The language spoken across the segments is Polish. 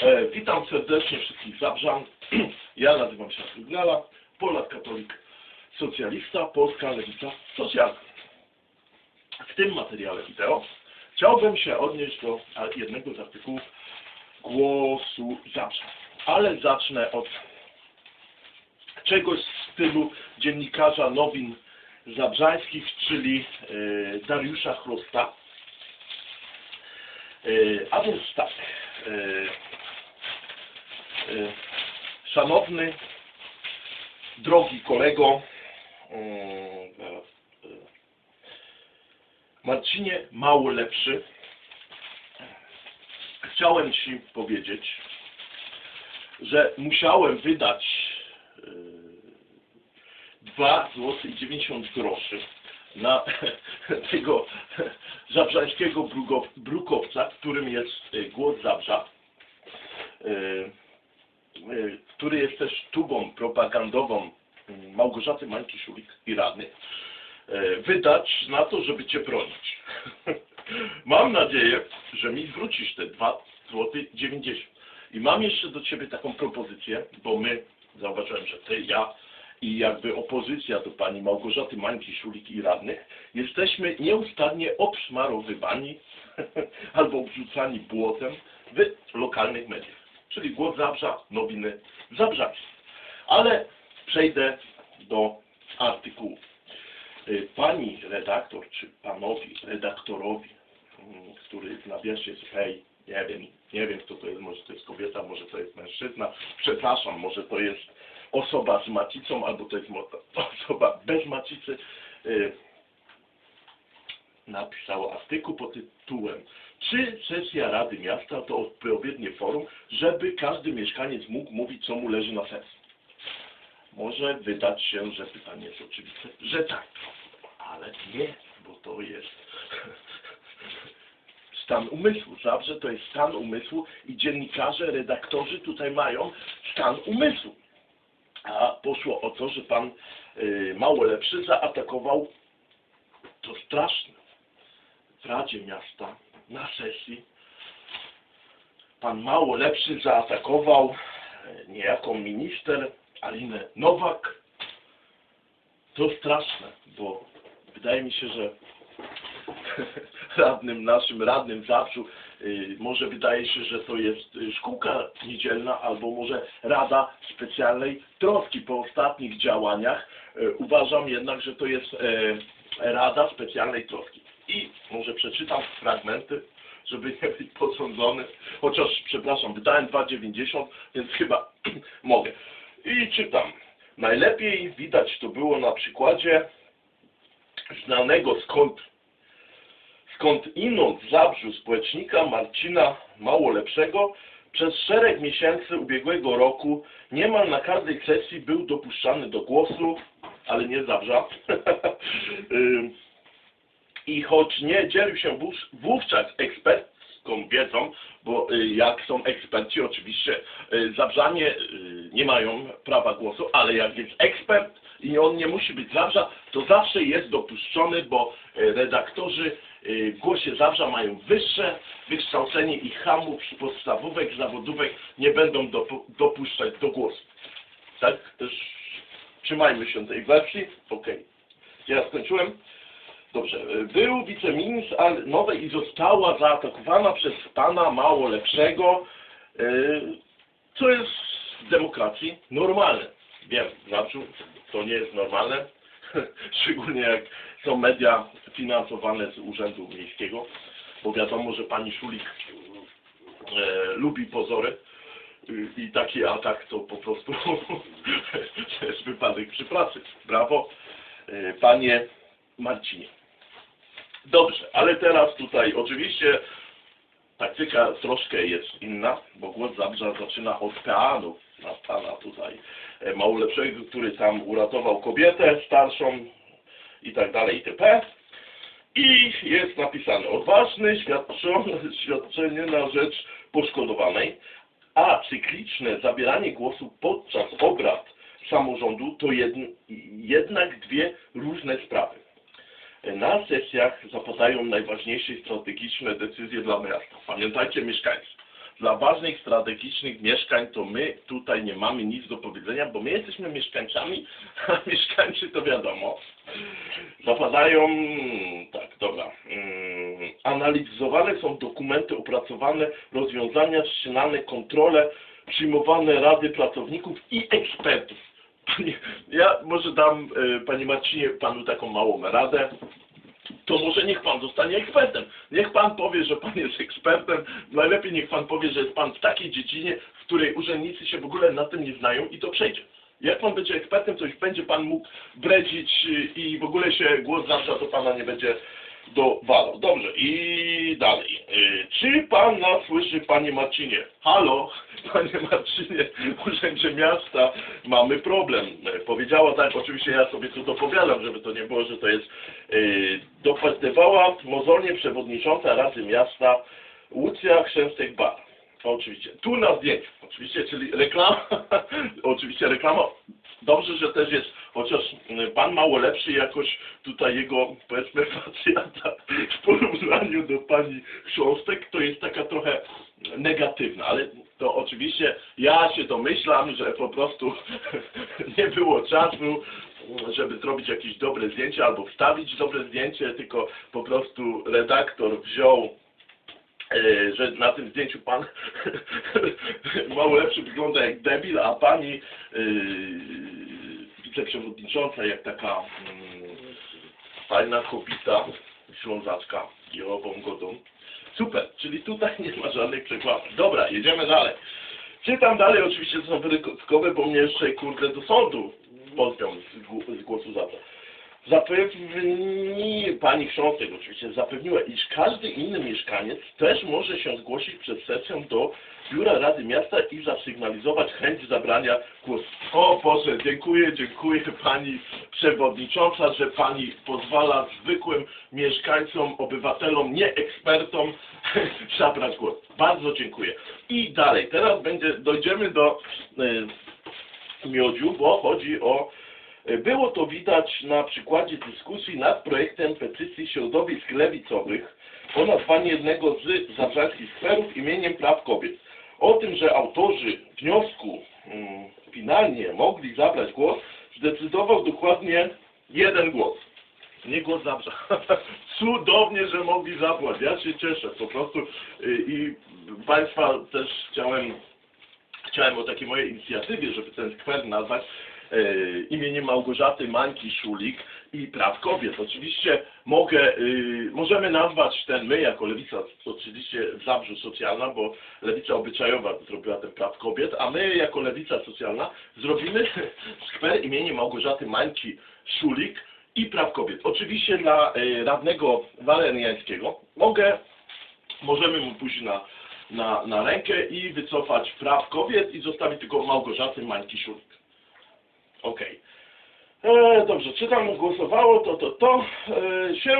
E, witam serdecznie wszystkich Zabrzan. Ja nazywam się Gnala, Polak katolik socjalista, Polska lewica socjalna. W tym materiale wideo chciałbym się odnieść do jednego z artykułów głosu Zabrzan. Ale zacznę od czegoś w stylu dziennikarza nowin zabrzańskich, czyli e, Dariusza Chrosta. E, a więc tak. E, szanowny, drogi kolego, zaraz, e, Marcinie Mało Lepszy, chciałem Ci powiedzieć, że musiałem wydać e, 2 zł i 90 groszy na tego zabrzańskiego brukowca, którym jest głos Zabrza, który jest też tubą propagandową mm, Małgorzaty Mańki-Szulik i radnych, e, wydać na to, żeby Cię bronić. Mam nadzieję, że mi zwrócisz te 2 zł 90. I mam jeszcze do Ciebie taką propozycję, bo my, zauważyłem, że Ty, ja i jakby opozycja do pani Małgorzaty Mańki, Szulik i radnych, jesteśmy nieustannie obszmarowywani albo obrzucani błotem w lokalnych mediach. Czyli Głos Zabrza, nowiny Zabrzawskie. Ale przejdę do artykułu. Y, Pani redaktor, czy panowi redaktorowi, mm, który w nawiasie jest hej, nie wiem, nie wiem kto to jest, może to jest kobieta, może to jest mężczyzna, przepraszam, może to jest osoba z macicą, albo to jest osoba bez macicy, y, napisała artykuł pod tytułem Czy sesja Rady Miasta to odpowiednie forum, żeby każdy mieszkaniec mógł mówić, co mu leży na sercu? Może wydać się, że pytanie jest oczywiste, że tak, ale nie, bo to jest stan umysłu. Zawsze to jest stan umysłu i dziennikarze, redaktorzy tutaj mają stan umysłu. A poszło o to, że pan y, mało lepszy zaatakował to straszne Radzie Miasta na sesji. Pan mało lepszy zaatakował y, niejaką minister Alinę Nowak. To straszne, bo wydaje mi się, że radnym naszym, radnym Zabrzu, y, może wydaje się, że to jest y, szkółka niedzielna, albo może Rada Specjalnej Troski. Po ostatnich działaniach y, uważam jednak, że to jest e, Rada Specjalnej Troski. I może przeczytam fragmenty, żeby nie być posądzony, chociaż, przepraszam, wydałem 2,90, więc chyba mogę. I czytam. Najlepiej widać to było na przykładzie znanego skąd skąd inąd w Zabrzu społecznika Marcina Małolepszego przez szereg miesięcy ubiegłego roku niemal na każdej sesji był dopuszczany do głosu, ale nie Zabrza. I choć nie dzielił się wówczas- ekspercką wiedzą, bo y, jak są eksperci, oczywiście y, Zabrzanie y, nie mają prawa głosu, ale jak jest ekspert i on nie musi być Zabrza, to zawsze jest dopuszczony, bo redaktorzy w głosie Zabrza mają wyższe wykształcenie i hamów z podstawówek, zawodówek nie będą dopu- dopuszczać do głosu. Tak? Też trzymajmy się tej wersji. Okej. Ja skończyłem. Dobrze. Był wiceministr ale nowej i została zaatakowana przez pana mało lepszego, yy, co jest w demokracji normalne. Wiem, znaczy to nie jest normalne, szczególnie jak są media finansowane z Urzędu Miejskiego, bo wiadomo, że pani Szulik e, lubi pozory i taki atak to po prostu jest wypadek przy pracy. Brawo, e, panie Marcinie. Dobrze, ale teraz tutaj oczywiście taktyka troszkę jest inna, bo głos Zabrza zaczyna od peanów na pana tutaj e, małolepszego, który tam uratował kobietę starszą i tak dalej itp. I jest napisane świadczone, świadczenie na rzecz poszkodowanej, a cykliczne zabieranie głosu podczas obrad samorządu to jedn, jednak dwie różne sprawy. Na sesjach zapadają najważniejsze strategiczne decyzje dla miasta. Pamiętajcie mieszkańcy, dla ważnych, strategicznych mieszkań to my tutaj nie mamy nic do powiedzenia, bo my jesteśmy mieszkańcami, a mieszkańcy to wiadomo. Zapadają, tak, dobra, mm, analizowane są dokumenty opracowane, rozwiązania wszczynane, kontrole, przyjmowane rady pracowników i ekspertów. Ja może dam, e, Panie Marcinie, Panu taką małą radę to może niech pan zostanie ekspertem. Niech pan powie, że pan jest ekspertem. Najlepiej niech pan powie, że jest pan w takiej dziedzinie, w której urzędnicy się w ogóle na tym nie znają i to przejdzie. Jak pan będzie ekspertem, to już będzie pan mógł bredzić y, i w ogóle się głos zawsze do pana nie będzie dowalał. Dobrze, i dalej. Y, Czy pan nas słyszy, panie Marcinie? Halo, panie Marcinie, w urzędzie miasta mamy problem. Y, Powiedziała tak, oczywiście ja sobie tu dopowiadam, żeby to nie było, że to jest yy, dopytywała mozolnie przewodnicząca Rady Miasta Łucja Chrzęstek-Bar. Oczywiście. Tu na zdjęciu. Oczywiście, czyli reklama. oczywiście reklama. Dobrze, że też jest, chociaż y, pan mało lepszy jakoś tutaj jego, powiedzmy, facjata w porównaniu do pani Chrząstek, to jest taka trochę negatywna, ale to oczywiście ja się domyślam, że po prostu nie było czasu, żeby zrobić jakieś dobre zdjęcie albo wstawić dobre zdjęcie, tylko po prostu redaktor wziął że na tym zdjęciu pan mało lepszy wygląda jak debil, a pani yy, wiceprzewodnicząca jak taka mm, fajna kobieta, ślązaczka, Jerobą Godą. Super, czyli tutaj nie ma żadnych przekładów. Dobra, jedziemy dalej. Czytam dalej, oczywiście to są wyrokowe, bo mnie jeszcze kurde do sądu pozbią z głosu za to. Zapewni, pani Chrząstek oczywiście zapewniła, iż każdy inny mieszkaniec też może się zgłosić przed sesją do Biura Rady Miasta i zasygnalizować chęć zabrania głosu. O Boże, dziękuję, dziękuję Pani Przewodnicząca, że Pani pozwala zwykłym mieszkańcom, obywatelom, nie ekspertom zabrać głos. Bardzo dziękuję. I dalej, teraz będzie, dojdziemy do y, miodziu, bo chodzi o było to widać na przykładzie dyskusji nad projektem petycji środowisk lewicowych o nazwanie jednego z zabrzańskich skwerów imieniem praw kobiet. O tym, że autorzy wniosku mm, finalnie mogli zabrać głos, zdecydował dokładnie jeden głos. Nie głos zabrza. Cudownie, że mogli zabrać. Ja się cieszę po prostu y, i Państwa też chciałem chciałem o takiej mojej inicjatywie, żeby ten skwer nazwać imieniem Małgorzaty Mańki-Szulik i Praw Kobiet. Oczywiście mogę, y, możemy nazwać ten, my jako Lewica, oczywiście Zabrzu Socjalna, bo Lewica Obyczajowa zrobiła ten Praw Kobiet, a my jako Lewica Socjalna zrobimy skwer imieniem Małgorzaty Mańki-Szulik i Praw Kobiet. Oczywiście dla y, radnego waleriańskiego mogę możemy mu pójść na, na, na rękę i wycofać praw kobiet i zostawić tylko Małgorzaty Mańki Szulik. Okej. E, Dobrze, czy tam głosowało to, to, to e, się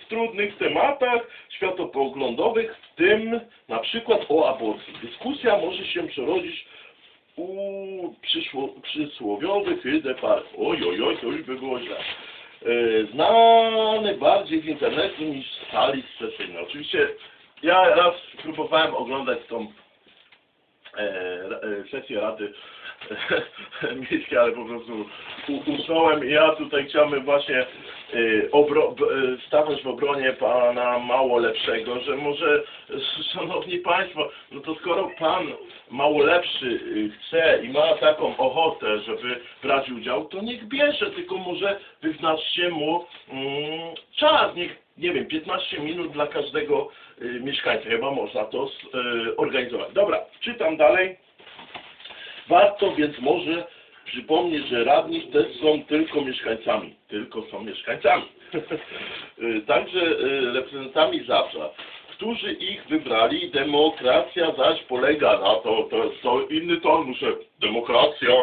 w trudnych tematach światopoglądowych, w tym na przykład o aborcji. Dyskusja może się przerodzić u przyszło, przysłowiowych hydepark. Oj, oj, oj, to już by było źle. E, Znane bardziej z internetu niż z sali sesyjnej. Oczywiście ja raz próbowałem oglądać tą e, e, sesję Rady Miejskiej, ale po prostu u- usnąłem ja tutaj chciałbym właśnie e, stanąć w obronie pana mało lepszego, że może, szanowni państwo, no to skoro pan mało lepszy e, chce i ma taką ochotę, żeby brać udział, to niech bierze, tylko może wyznaczcie mu mm, czas, niech nie wiem, 15 minut dla każdego y, mieszkańca. Chyba można to y, organizować. Dobra, czytam dalej. Warto więc może przypomnieć, że radni też są tylko mieszkańcami. Tylko są mieszkańcami. Y, Także y, reprezentantami Zabrza, którzy ich wybrali. Demokracja zaś polega na to, to jest to inny ton, muszę, demokracja,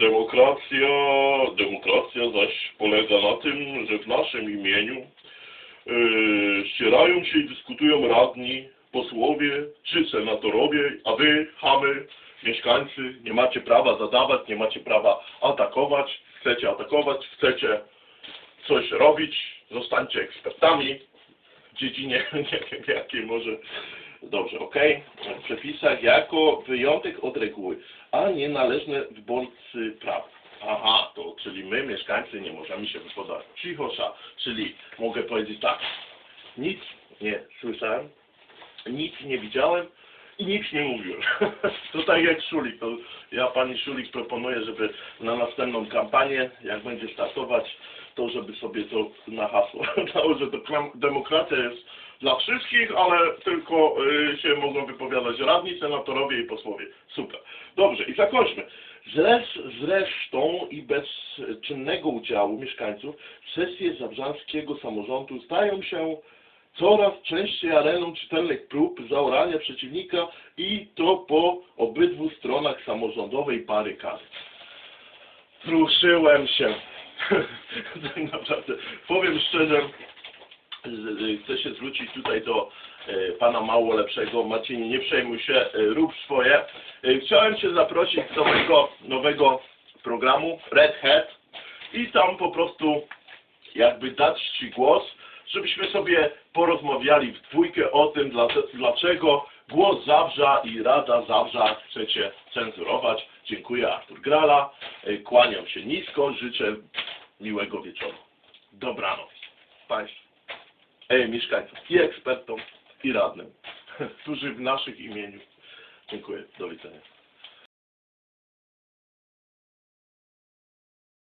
Demokracja, demokracja zaś polega na tym, że w naszym imieniu yy, ścierają się i dyskutują radni, posłowie czy senatorowie, a wy, chamy, mieszkańcy, nie macie prawa zadawać, nie macie prawa atakować, chcecie atakować, chcecie coś robić, zostańcie ekspertami w dziedzinie, nie wiem jakiej może, Dobrze, okej. W przepisach jako wyjątek od reguły, a nie należne wyborcy prawa. Aha, to czyli my, mieszkańcy, nie możemy się wypowiadać. Cichosza, czyli mogę powiedzieć tak, nic nie słyszałem, nic nie widziałem i nic nie mówiłem. To tak jak Szulik, to ja pani Szulik proponuję, żeby na następną kampanię, jak będzie startować, to żeby sobie to na hasło dało, że demokracja jest dla wszystkich, ale tylko y, się mogą wypowiadać radni, senatorowie i posłowie. Super. Dobrze, i zakończmy. Zres, zresztą i bez czynnego udziału mieszkańców sesje zabrzańskiego samorządu stają się coraz częściej areną czytelnych prób zaorania przeciwnika i to po obydwu stronach samorządowej barykady. Ruszyłem się. tak naprawdę, powiem szczerze, chcę się zwrócić tutaj do e, pana mało lepszego. Marcinie, nie przejmuj się, e, rób swoje. E, Chciałem cię zaprosić do mojego nowego programu Red Hat i tam po prostu jakby dać ci głos, żebyśmy sobie porozmawiali w dwójkę o tym, dla- dlaczego głos Zabrza i Rada Zabrza chcecie cenzurować. Dziękuję Artur Grala, E, kłaniam się nisko, życzę miłego wieczoru. Dobranoc Państwu, e, mieszkańcom i ekspertom i radnym, którzy w naszych imieniu. Dziękuję, do widzenia.